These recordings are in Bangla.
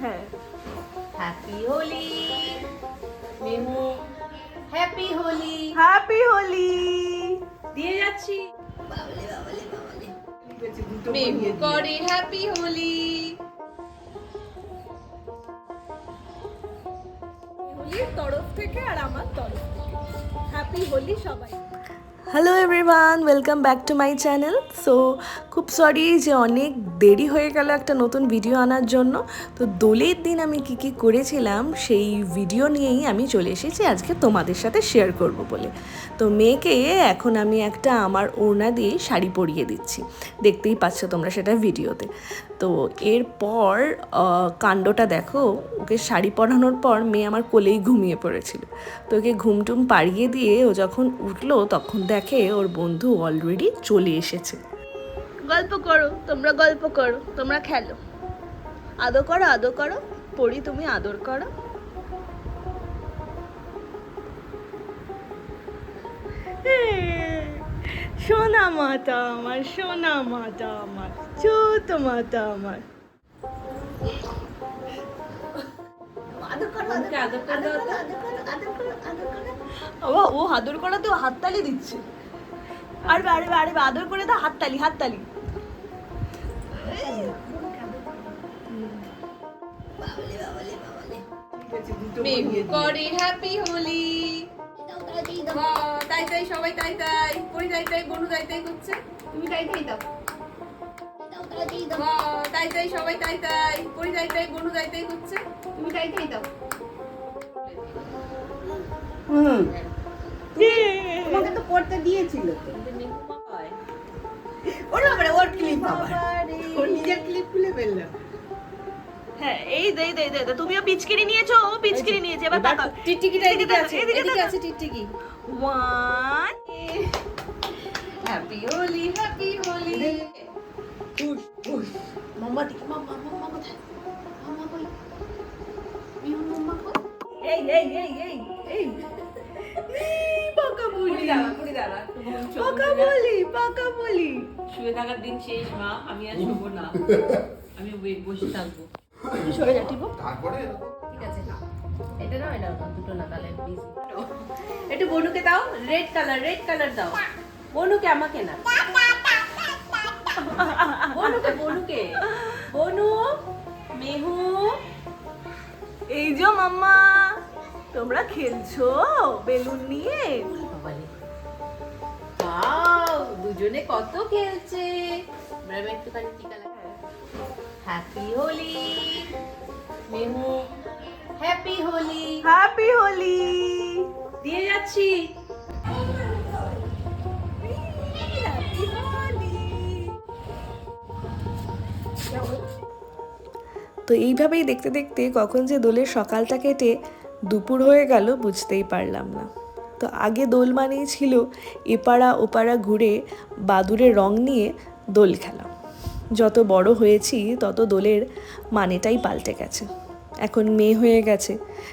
হ্যাঁ। Happy Holi. Mehu happy Holi. Happy Holi. দিয়ে যাচ্ছি। মেহু করে হ্যাপি হোলি। হোলির তরফ থেকে আর আমার তরফ থেকে। হ্যাপি হোলি সবাই। Hello everyone welcome back to my channel so খুব সরি যে অনেক দেরি হয়ে গেল একটা নতুন ভিডিও আনার জন্য। তো দোলের দিন আমি কি কি করেছিলাম সেই ভিডিও নিয়েই আমি চলে এসেছি। আজকে তোমাদের সাথে শেয়ার করব বলে। তো মেয়েকে এখন আমি একটা আমার ওড়না দিয়ে শাড়ি পরিয়ে দিচ্ছি। দেখতেই পাচ্ছ তোমরা সেটা ভিডিওতে তো এরপর কাণ্ডটা দেখো, ওকে শাড়ি পরানোর পর মেয়ে আমার কোলেই ঘুমিয়ে পড়েছিল। তো ওকে ঘুমটুম পাড়িয়ে দিয়ে ও যখন উঠল তখন দেখে ওর বন্ধু অলরেডি চলে এসেছে। গল্প করো তোমরা গল্প করো তোমরা খেলো। আদো করো আদর করো পড়ি তুমি আদর করো। সোনা মাতা আমার সোনা মাতা আমার ছোট মাতা আমার। বাবা ও আদর করাতে হাততালি দিচ্ছে। আরে আরে আরে আদর করে দাও হাততালি হাততালি। করে হ্যাপি হোলি। তাই তাই সবাই তাই তাই পরি তাই তাই বনু তাই তাই করছে। তুমি তাই তাই দাও। তাই তাই সবাই তাই তাই পরি তাই তাই বনু তাই তাই করছে। তুমি তাই তাই তোমাকে তো পড়তে দিয়েছিল ওর বাবারে ওর ক্লিপ আবার ওর নিজের ক্লিপ খুলে ফেললাম হ্যাঁ এই দে দে দে দে। তুমিও পিচকিরি নিয়েছো ও পিচকিরি নিয়েছে। এবার তাকাও। টিকটিকিটা এদিকে আছে এদিকে আছে টিকটিকি। One happy Holi happy Holi push push মোমবাতি মাম্মা মাম্মা কোথায়? এই এই এই এই এই। পাকা বলি পাকা বলি পাকা বলি শুয়ে থাকার দিন শেষ মা। আমি আর শুবো না। আমি ওই বসে থাকব। সরে তারপরে? ঠিক আছে না। এটা এটা দুটো না তাহলে একটু বনুকে দাও রেড কালার রেড কালার দাও। বনুকে আমাকে না। বনুকে বনুকে। বনু মেহু। এই যে মাম্মা। তোমরা খেলছো? বেলুন নিয়ে? দুজনে কত খেলছে? একটুখানি টিকা happy Holi Mehu happy Holi happy Holi দিয়ে যাচ্ছি। তো এইভাবেই দেখতে দেখতে কখন যে দোলের সকালটা কেটে দুপুর হয়ে গেল, বুঝতেই পারলাম না। তো আগে দোল মানেই ছিল এপাড়া ওপাড়া ঘুরে বাদুরের রং নিয়ে দোল খেলা। যত বড় হয়েছি, তত দোলের মানেটাই পাল্টে গেছে। এখন মেয়ে হয়ে গেছে,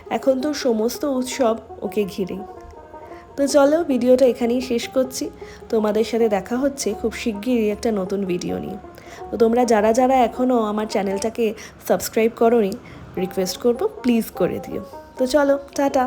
এখন তো সমস্ত উৎসব ওকে ঘিরেই। তো চলো, ভিডিওটা এখানেই শেষ করছি। তোমাদের সাথে দেখা হচ্ছে খুব শিগগিরই একটা নতুন ভিডিও নিয়ে। তো তোমরা যারা যারা এখনও আমার চ্যানেলটাকে সাবস্ক্রাইব করোনি, রিকোয়েস্ট করব, প্লিজ করে দিও। তো চলো টাটা।